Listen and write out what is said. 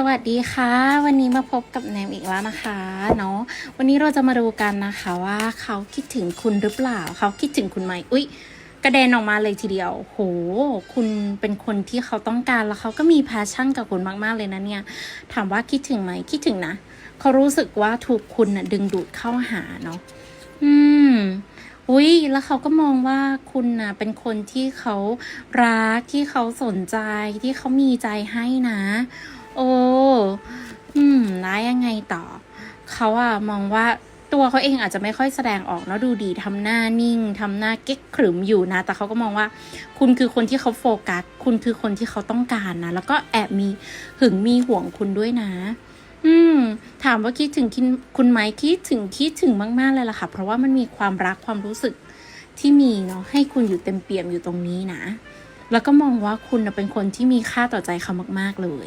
สวัสดีค่ะ วันนี้มาพบกับแนมอีกแล้วนะคะเนาะวันนี้เราจะมาดูกันนะคะว่าเขาคิดถึงคุณหรือเปล่า เขาคิดถึงคุณไหมอุ๊ย กระเด็นออกมาเลยทีเดียว โห คุณเป็นคนที่เขาต้องการแล้วเขาก็มีแพชชั่นกับคุณมากๆเลยนะเนี่ย ถามว่าคิดถึงไหมคิดถึงนะเขารู้สึกว่าถูกคุณน่ะดึงดูดเข้าหาเนาะอืมอุ้ยแล้วเขาก็มองว่าคุณน่ะเป็นคนที่เขารักที่เขาสนใจที่เขามีใจให้นะ อืมแล้วยังไงต่อ เขาอะมองว่าตัวเขาเองอาจจะไม่ค่อยแสดงออกเนาะดูดีทำหน้านิ่งทำหน้าเก๊กขรึมอยู่นะ แต่เขาก็มองว่า คุณคือคนที่เขาโฟกัส คุณคือคนที่เขาต้องการนะ แล้วก็แอบมีหึงมีห่วงคุณด้วยนะ อืม ถามว่าคิดถึงคุณไหมคิดถึงคิดถึงมาก ๆ เลยล่ะค่ะ เพราะว่ามันมีความรักความรู้สึกที่มีเนาะให้คุณอยู่เต็มเปี่ยมอยู่ตรงนี้นะ แล้วก็มองว่าคุณเป็นคนที่มีค่าต่อใจเขามาก ๆเลย